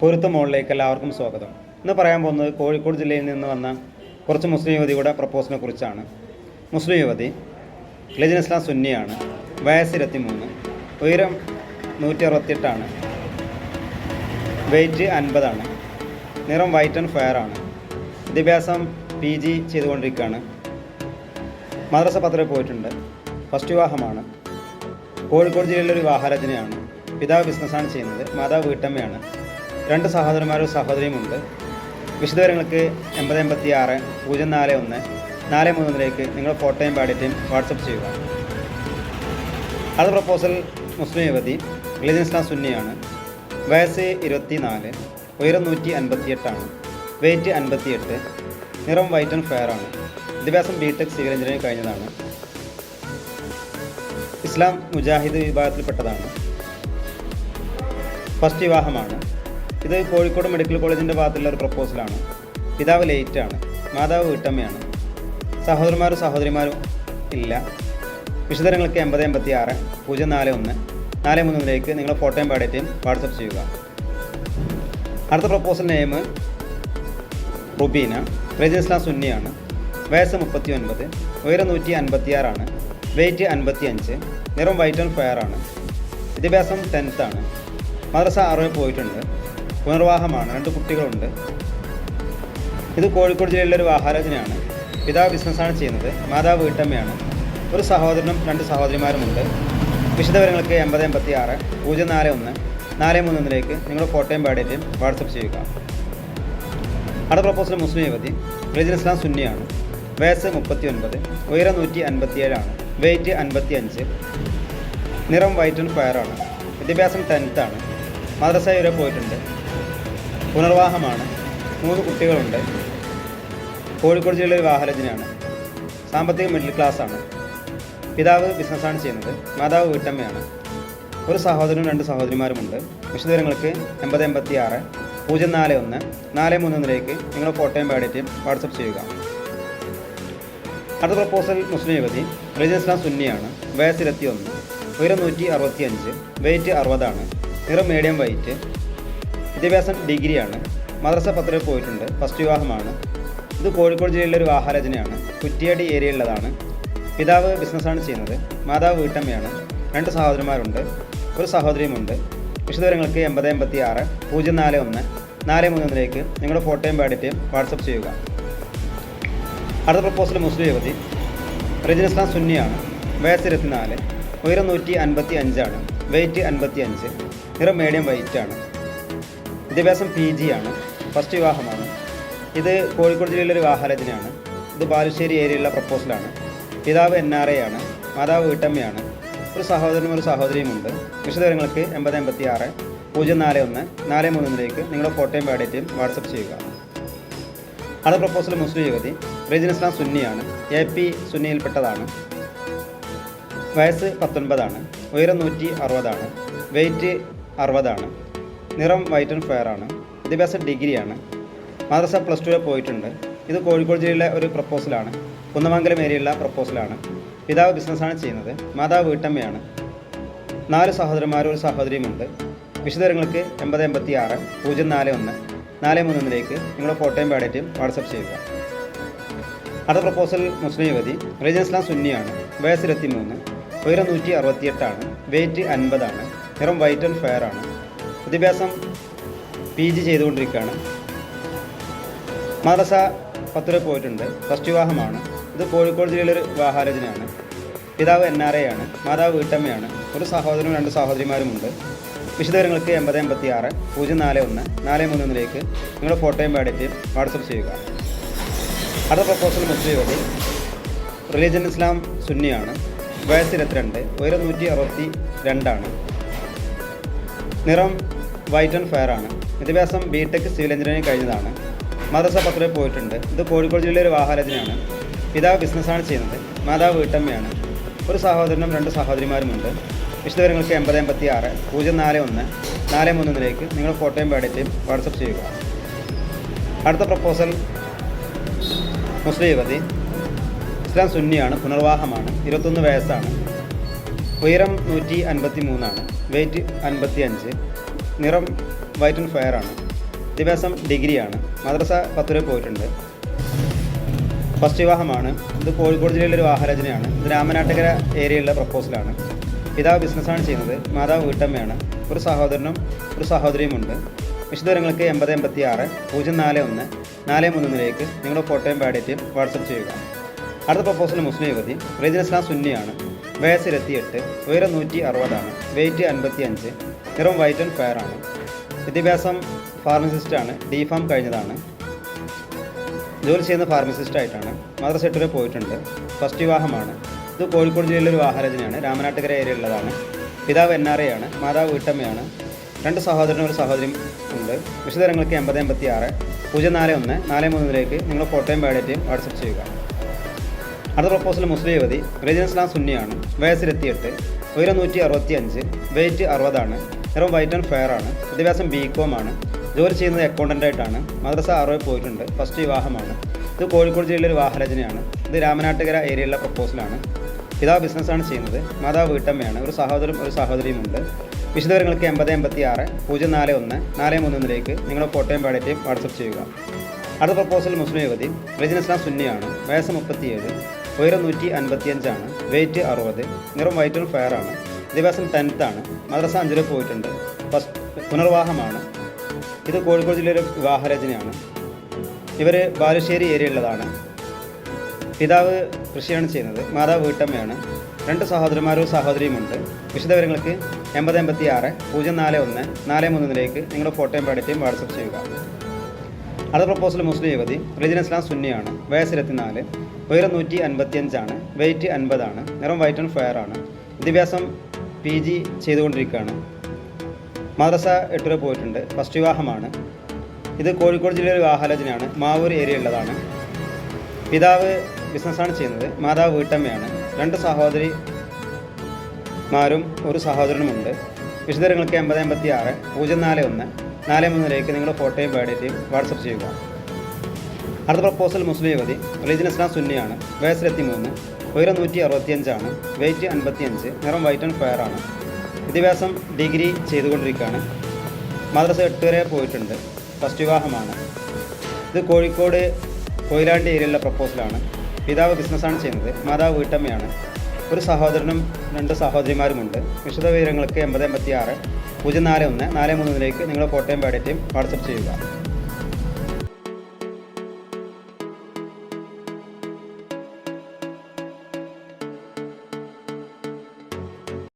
പൊരുത്ത മോളിലേക്ക് എല്ലാവർക്കും സ്വാഗതം. ഇന്ന് പറയാൻ പോകുന്നത് കോഴിക്കോട് ജില്ലയിൽ നിന്ന് വന്ന കുറച്ച് മുസ്ലിം യുവതിയുടെ പ്രപ്പോസിനെ കുറിച്ചാണ്. മുസ്ലിം യുവതി ലജിൻ ഇസ്ലാം സുന്നിയാണ് വയസ്സ് ഇരുപത്തി മൂന്ന് ഉയരം നൂറ്റി അറുപത്തിയെട്ടാണ് വെയിറ്റ് അൻപതാണ് നിറം വൈറ്റ് ആൻഡ് ഫയർ ആണ് വിദ്യാഭ്യാസം പി ജി ചെയ്തുകൊണ്ടിരിക്കുകയാണ്. മദ്രസ പത്രയിൽ പോയിട്ടുണ്ട് ഫസ്റ്റ് വിവാഹമാണ്. കോഴിക്കോട് ജില്ലയിലെ ഒരു വിവാഹരചനയാണ് പിതാവ് ബിസിനസ്സാണ് ചെയ്യുന്നത് മാതാവ് വീട്ടമ്മയാണ്. രണ്ട് സഹോദരന്മാരും സഹോദരിയുമുണ്ട്. വിശദവിവരങ്ങൾക്ക് എൺപത് എൺപത്തി ആറ് പൂജ്യം നാല് ഒന്ന് നാല് മൂന്നിലേക്ക് നിങ്ങൾ ഫോട്ടോയും പാടിയിട്ടും വാട്സപ്പ് ചെയ്യുക. അടുത്ത പ്രപ്പോസൽ മുസ്ലിം യുവതി റിലിജൻ ഇസ്ലാം സുന്നിയാണ്. വയസ്സ് ഇരുപത്തി നാല് ഉയരം നൂറ്റി അൻപത്തിയെട്ടാണ് വെയിറ്റ് അൻപത്തിയെട്ട് നിറം വൈറ്റ് ആൻഡ് ഫെയർ ആണ്. വിദ്യാഭ്യാസം ബി ടെക് സിവിൽ എഞ്ചിനീയറിംഗ് കഴിഞ്ഞതാണ്. ഇസ്ലാം മുജാഹിദ് വിഭാഗത്തിൽപ്പെട്ടതാണ്. ഫസ്റ്റ് വിവാഹമാണ്. ഇത് കോഴിക്കോട് മെഡിക്കൽ കോളേജിന്റെ ഭാഗത്തുള്ള ഒരു പ്രപ്പോസലാണ്. പിതാവ് ലേറ്റാണ്. മാതാവ് വീട്ടമ്മയാണ്. സഹോദരന്മാരും സഹോദരിമാരും ഇല്ല. വിശദങ്ങൾക്ക് എൺപത് എൺപത്തി ആറ് പൂജ്യം നാല് ഒന്ന് നാല് മൂന്നിലേക്ക് നിങ്ങൾ ഫോട്ടോയും പാടേറ്റും വാട്സപ്പ് ചെയ്യുക. അടുത്ത proposal name Rubeena religion Islam സുന്നിയാണ്. വയസ്സ് മുപ്പത്തി ഒൻപത് ഉയരം നൂറ്റി അൻപത്തിയാറാണ്. വെയിറ്റ് അൻപത്തി അഞ്ച് നിറം വൈറ്റ് ആൻഡ് ഫയർ ആണ്. വിദ്യാഭ്യാസം ടെൻത്താണ് മദ്രസ ആറുവേ പോയിട്ടുണ്ട്. പുനർവാഹമാണ് രണ്ട് കുട്ടികളുണ്ട്. ഇത് കോഴിക്കോട് ജില്ലയിലെ ഒരു ആഹാരജനയാണ്. പിതാവ് ബിസിനസ്സാണ് ചെയ്യുന്നത്. മാതാവ് വീട്ടമ്മയാണ്. ഒരു സഹോദരനും രണ്ട് സഹോദരിമാരുമുണ്ട്. വിശദവിവരങ്ങൾക്ക് എൺപത് എൺപത്തി ആറ് പൂജ്യം നാല് ഒന്ന് നാല് മൂന്ന് ഒന്നിലേക്ക് നിങ്ങൾ ഫോട്ടോയും പാടിയിട്ടും വാട്സപ്പ് ചെയ്യുക. അടുത്ത പ്രപ്പോസൽ മുസ്ലിം യുവതി റിജിൻ ഇസ്ലാം സുന്നിയാണ്. വയസ്സ് മുപ്പത്തി ഒൻപത് ഉയരം നൂറ്റി അൻപത്തിയേഴാണ് വെയിറ്റ് അൻപത്തി അഞ്ച് നിറം വൈറ്റ് ആൻഡ് ഫയറാണ് വിദ്യാഭ്യാസം ടെൻത്താണ് മദ്രസ വരെ പോയിട്ടുണ്ട്. പുനർവാഹമാണ് മൂന്ന് കുട്ടികളുണ്ട്. കോഴിക്കോട് ജില്ലയിലെ വിവാഹരചനയാണ് സാമ്പത്തിക മിഡിൽ ക്ലാസ് ആണ് പിതാവ് ബിസിനസ്സാണ് ചെയ്യുന്നത്. മാതാവ് വീട്ടമ്മയാണ്. ഒരു സഹോദരനും രണ്ട് സഹോദരിമാരുമുണ്ട്. വിശദവിവരങ്ങൾക്ക് എൺപത് എൺപത്തി ആറ് പൂജ്യം നാല് ഒന്ന് നാല് മൂന്ന് ഒന്നിലേക്ക് നിങ്ങൾ ഫോട്ടോയും ബയോഡേറ്റയും വാട്സപ്പ് ചെയ്യുക. അടുത്ത പ്രപ്പോസൽ മുസ്ലിം യുവതി റിലീജിയസ് ഇസ്ലാം സുന്നിയാണ്. വയസ്സ് ഇരുപത്തി ഒന്ന് ഉയരം നൂറ്റി അറുപത്തി അഞ്ച് വെയിറ്റ് അറുപതാണ്. നിറം മീഡിയം വൈറ്റ് വിദ്യാഭ്യാസം ഡിഗ്രിയാണ്. മദ്രസ പത്രയിൽ പോയിട്ടുണ്ട്. ഫസ്റ്റ് വിവാഹമാണ്. ഇത് കോഴിക്കോട് ജില്ലയിലെ ഒരു വിവാഹരചനയാണ് കുറ്റിയാടി ഏരിയയിലുള്ളതാണ്. പിതാവ് ബിസിനസ്സാണ് ചെയ്യുന്നത്. മാതാവ് വീട്ടമ്മയാണ്. രണ്ട് സഹോദരന്മാരുണ്ട്. ഒരു സഹോദരിയുമുണ്ട്. വിശദവിവരങ്ങൾക്ക് എൺപത് എൺപത്തി ആറ് പൂജ്യം നാല് ഒന്ന് നാല് മൂന്ന് ഒന്നിലേക്ക് നിങ്ങളുടെ ഫോട്ടോയും ബയോഡേറ്റയും വാട്സപ്പ് ചെയ്യുക. അടുത്ത പ്രപ്പോസൽ മുസ്ലിം യുവതി. റജിൻ ഇസ്ലാം സുന്നിയാണ്. വയസ്സ് ഇരുപത്തിനാല്. ഉയരം നൂറ്റി അൻപത്തി അഞ്ചാണ് വെയിറ്റ് അൻപത്തി അഞ്ച് നിറം മീഡിയം വെയിറ്റാണ് ആണ്. വിദ്യാഭ്യാസം പി ജി ആണ്. ഫസ്റ്റ് വിവാഹമാണ്. ഇത് കോഴിക്കോട് ജില്ലയിലെ ഒരു വിവാഹരചനയാണ് ഇത് ബാലുശ്ശേരി ഏരിയയിലുള്ള പ്രപ്പോസലാണ് പിതാവ് എൻ ആർ എ ആണ്. മാതാവ് വീട്ടമ്മയാണ്. ഒരു സഹോദരനും ഒരു സഹോദരിയുമുണ്ട് വിശദവിവരങ്ങൾക്ക് എൺപത് എൺപത്തി ആറ് പൂജ്യം നാല് ഒന്ന് നാല് മൂന്നിലേക്ക് നിങ്ങളുടെ ഫോട്ടോയും ബയോഡേറ്റയും വാട്സപ്പ് ചെയ്യുക. അത് പ്രപ്പോസൽ മുസ്ലിം യുവതി റജിൻ ഇസ്ലാം സുന്നിയാണ്. എ പി സുന്നിയിൽപ്പെട്ടതാണ്. വയസ്സ് പത്തൊൻപതാണ്. ഉയരം നൂറ്റി അറുപതാണ്. വെയിറ്റ് അറുപതാണ്. നിറം വൈറ്റ് ആൻഡ് ഫെയർ ആണ്. വിദ്യാഭ്യാസ ഡിഗ്രിയാണ് മദ്രസ പ്ലസ് ടു പോയിട്ടുണ്ട്. ഇത് കോഴിക്കോട് ജില്ലയിലെ ഒരു പ്രപ്പോസലാണ് കുന്നമംഗലം ഏരിയയിലുള്ള പ്രപ്പോസലാണ് പിതാവ് ബിസിനസ്സാണ് ചെയ്യുന്നത്. മാതാവ് വീട്ടമ്മയാണ്. നാല് സഹോദരന്മാരും ഒരു സഹോദരിയുമുണ്ട്. വിശദങ്ങൾക്ക് എൺപത് എൺപത്തി ആറ് പൂജ്യം നാല് ഒന്ന് നാല് മൂന്ന് ഒന്നിലേക്ക് നിങ്ങളുടെ ഫോട്ടോയും പാടിയിട്ടും വാട്സപ്പ് ചെയ്യുക. അടുത്ത പ്രപ്പോസൽ മുസ്ലിം യുവതി റിലീജിയൻ ഇസ്ലാം സുന്നിയാണ് വയസ്സ് ഇരുപത്തി മൂന്ന് ഉയരം നൂറ്റി അറുപത്തിയെട്ടാണ് വെയിറ്റ് അൻപതാണ് നിറം വൈറ്റ് ആൻഡ് ഫെയർ ആണ്. വിദ്യാഭ്യാസം പി ജി ചെയ്തുകൊണ്ടിരിക്കുകയാണ്. മദ്രസ പത്തു വരെ പോയിട്ടുണ്ട്. ഫസ്റ്റ് വിവാഹമാണ്. ഇത് കോഴിക്കോട് ജില്ലയിലെ ഒരു വിവാഹാരചനയാണ് പിതാവ് എൻ ആർ എ ആണ്. മാതാവ് വീട്ടമ്മയാണ്. ഒരു സഹോദരനും രണ്ട് സഹോദരിമാരുമുണ്ട്. വിശദവിവരങ്ങൾക്ക് എൺപത് എൺപത്തി ആറ് പൂജ്യം നാല് ഒന്ന് നാല് മൂന്ന് ഒന്നിലേക്ക് നിങ്ങളുടെ ഫോട്ടോയും പാടിയിട്ട് വാട്സപ്പ് ചെയ്യുക. അടുത്ത പ്രപ്പോസൽ മുസ്ലിം യുവതി റിലീജൻ ഇസ്ലാം സുന്നിയാണ് വയസ്സ് ഇരുപത്തിരണ്ട് ഉയരം നൂറ്റി അറുപത്തി രണ്ടാണ് നിറം വൈറ്റ് ആൻഡ് ഫയർ ആണ്. വിദ്യാഭ്യാസം ബി ടെക് സിവിൽ എഞ്ചിനീയറിംഗ് കഴിഞ്ഞതാണ്. മദ്രസ പത്രയിൽ പോയിട്ടുണ്ട്. ഇത് കോഴിക്കോട് ജില്ലയിലെ ഒരു വാഹനത്തിനാണ് പിതാവ് ബിസിനസ്സാണ് ചെയ്യുന്നത്. മാതാവ് വീട്ടമ്മയാണ്. ഒരു സഹോദരനും രണ്ട് സഹോദരിമാരുമുണ്ട്. വിശദവിവരങ്ങൾക്ക് എൺപത് എൺപത്തി ആറ് പൂജ്യം നാല് ഒന്ന് നാല് മൂന്നിലേക്ക് നിങ്ങൾ ഫോട്ടോയും പാടിയിട്ടും വാട്സപ്പ് ചെയ്യുക. അടുത്ത പ്രപ്പോസൽ മുസ്ലിം യുവതി. ഇസ്ലാം സുന്നിയാണ് പുനർവാഹമാണ് ഇരുപത്തൊന്ന് വയസ്സാണ്. ഉയരം നൂറ്റി അൻപത്തി മൂന്നാണ് വെയിറ്റ് അൻപത്തി അഞ്ച് നിറം വൈറ്റ് ആൻഡ് ഫയർ ആണ്. വിദ്യാഭ്യാസം ഡിഗ്രിയാണ് മദ്രസ പത്ത് രൂപ പോയിട്ടുണ്ട്. ഫസ്റ്റ് വിവാഹമാണ്. ഇത് കോഴിക്കോട് ജില്ലയിലെ ഒരു വാഹനരചനയാണ് ഇത് രാമനാട്ടുകര ഏരിയയിലുള്ള പ്രപ്പോസലാണ് പിതാവ് ബിസിനസ്സാണ് ചെയ്യുന്നത്. മാതാവ് വീട്ടമ്മയാണ്. ഒരു സഹോദരനും ഒരു സഹോദരിയുമുണ്ട് വിശദവിവരങ്ങൾക്ക് എൺപത് എൺപത്തി ആറ് പൂജ്യം നാല് ഒന്ന് നാല് മൂന്നിലേക്ക് നിങ്ങളുടെ ഫോട്ടോയും ബാഡേറ്റയും വാട്സപ്പ് ചെയ്യുക. അടുത്ത പ്രപ്പോസൽ മുസ്ലിം യുവതി. റീജിനസ്ലാം സുന്നിയാണ്. വയസ്സ് ഉയരം നൂറ്റി അറുപതാണ്. വെയിറ്റ് അൻപത്തി അഞ്ച് നിറം വൈറ്റ് ആൻഡ് ഫെയർ ആണ്. വിദ്യാഭ്യാസം ഫാർമസിസ്റ്റാണ് ഡി ഫാം കഴിഞ്ഞതാണ്. ജോലി ചെയ്യുന്ന ഫാർമസിസ്റ്റ് ആയിട്ടാണ്. മദ്രസ എട്ട് പോയിട്ടുണ്ട്. ഫസ്റ്റ് വിവാഹമാണ്. ഇത് കോഴിക്കോട് ജില്ലയിലെ ഒരു വാഹരചനയാണ് രാമനാട്ടുകര ഏരിയയിലുള്ളതാണ് പിതാവ് എൻ ആർ എ ആണ്. മാതാവ് വീട്ടമ്മയാണ്. രണ്ട് സഹോദരനും ഒരു സഹോദരിയും ഉണ്ട്. വിശദങ്ങൾക്ക് എൺപത് എൺപത്തി ആറ് പൂജ്യം നാല് ഒന്ന് നാല് മൂന്നിലേക്ക് നിങ്ങൾ ഫോട്ടോയും ബയോഡേറ്റയും വാട്സപ്പ് ചെയ്യുക. അടുത്ത പ്രപ്പോസൽ മുസ്ലിം യുവതി. റീജിയൻ ഇസ്ലാം സുന്നിയാണ്. വയസ്സ് ഇരുപത്തിയെട്ട് ഉയരം നൂറ്റി അറുപത്തി അഞ്ച് വെയിറ്റ് അറുപതാണ്. നിറം വൈറ്റ് ആൻഡ് ഫെയർ ആണ്. വിദ്യാഭ്യാസം ബി കോം ആണ്. ജോലി ചെയ്യുന്നത് അക്കൗണ്ടന്റ് ആയിട്ടാണ്. മദ്രസ ആറോയിൽ പോയിട്ടുണ്ട്. ഫസ്റ്റ് വിവാഹമാണ്. ഇത് കോഴിക്കോട് ജില്ലയിലെ ഒരു വാഹരചനയാണ് ഇത് രാമനാട്ടുകര ഏരിയയിലെ പ്രപ്പോസലാണ് പിതാവ് ബിസിനസ്സാണ് ചെയ്യുന്നത്. മാതാവ് വീട്ടമ്മയാണ്. ഒരു സഹോദരൻ ഒരു സഹോദരിയും ഉണ്ട് വിശദവിവരങ്ങൾക്ക് എൺപത് എൺപത്തി ആറ് പൂജ്യം നാല് ഒന്ന് നാല് മൂന്നിലേക്ക് നിങ്ങളുടെ ഫോട്ടോയും പാടേറ്റയും വാട്സപ്പ് ചെയ്യുക. അടുത്ത പ്രപ്പോസൽ മുസ്ലിം യുവതി. റെജിൻ ഇസ്ലാം സുന്നിയാണ്. വയസ്സ് മുപ്പത്തിയേഴ്. ഉയരം നൂറ്റി അൻപത്തിയഞ്ചാണ്. വെയിറ്റ് അറുപത്. നിറം വൈറ്റ് ഫയറാണ് വിദ്യാഭ്യാസം ടെൻത്താണ്. മദ്രസ അഞ്ചിൽ പോയിട്ടുണ്ട്. ഫസ്റ്റ് പുനർവാഹമാണ് ഇത് കോഴിക്കോട് ജില്ലയിലെ വിവാഹരചനയാണ്. ഇവർ ബാലുശ്ശേരി ഏരിയയുള്ളതാണ് പിതാവ് കൃഷിയാണ് ചെയ്യുന്നത്. മാതാവ് വീട്ടമ്മയാണ്. രണ്ട് സഹോദരന്മാരും സഹോദരിയുമുണ്ട് വിശദവിവരങ്ങൾക്ക് എൺപത് എൺപത്തി ആറ് പൂജ്യം നാല് ഒന്ന് നാല് മൂന്നിലേക്ക് നിങ്ങളുടെ ഫോട്ടോയും പാടറ്റയും വാട്സപ്പ് ചെയ്യുക. അടുത്ത പ്രപ്പോസൽ മുസ്ലിം യുവതി റെജിൻ ഇസ്ലാം സുന്നിയാണ്. വയസ്സ് ഇരുപത്തിനാല്. ഉയരം നൂറ്റി അൻപത്തിയഞ്ചാണ്. വെയിറ്റ് അൻപതാണ്. നിറം വൈറ്റ് ആൻഡ് ഫെയർ ആണ്. വിദ്യാഭ്യാസം പി ജി ചെയ്തുകൊണ്ടിരിക്കുകയാണ്. മദ്രസ എട്ടുര പോയിട്ടുണ്ട്. ഫസ്റ്റ് വിവാഹമാണ്. ഇത് കോഴിക്കോട് ജില്ലയിലെ വിവാഹാലോചനയാണ് മാവൂർ ഏരിയ ഉള്ളതാണ് പിതാവ് ബിസിനസ്സാണ് ചെയ്യുന്നത്. മാതാവ് വീട്ടമ്മയാണ്. രണ്ട് സഹോദരി സഹോദരിമാരും ഒരു സഹോദരനുമുണ്ട്. വിശദങ്ങൾക്ക് എൺപത് എൺപത്തി ആറ് പൂജ്യം നാല് ഒന്ന് നാല് മൂന്നിലേക്ക് നിങ്ങളുടെ ഫോട്ടോയും ബയോഡേറ്റയും വാട്സപ്പ് ചെയ്യുക. അടുത്ത പ്രപ്പോസൽ മുസ്ലിം യുവതി റിലീജിയൻ ഇസ്ലാം സുന്നിയാണ് വയസ്സിലെത്തി മൂന്ന് ഉയരം നൂറ്റി അറുപത്തിയഞ്ചാണ് വെയിറ്റ് അൻപത്തിയഞ്ച് നിറം വൈറ്റ് ആൻഡ് ഫയർ ആണ്. വിദ്യാഭ്യാസം ഡിഗ്രി ചെയ്തുകൊണ്ടിരിക്കുകയാണ്. മദ്രസ എട്ട് വരെ പോയിട്ടുണ്ട്. ഫസ്റ്റ് വിവാഹമാണ്. ഇത് കോഴിക്കോട് കൊയിലാണ്ടി ഏരിയയിലുള്ള പ്രപ്പോസലാണ് പിതാവ് ബിസിനസ്സാണ് ചെയ്യുന്നത് മാതാവ് വീട്ടമ്മയാണ്. ഒരു സഹോദരനും രണ്ട് സഹോദരിമാരുമുണ്ട്. വിശദ വിവരങ്ങൾക്ക് എൺപത് എൺപത്തി ആറ് പൂജ്യം നാല് ഒന്ന് നാല് മൂന്നിലേക്ക് നിങ്ങളുടെ ഫോട്ടോയും ബയോഡേറ്റയും വാട്സപ്പ് ചെയ്യുക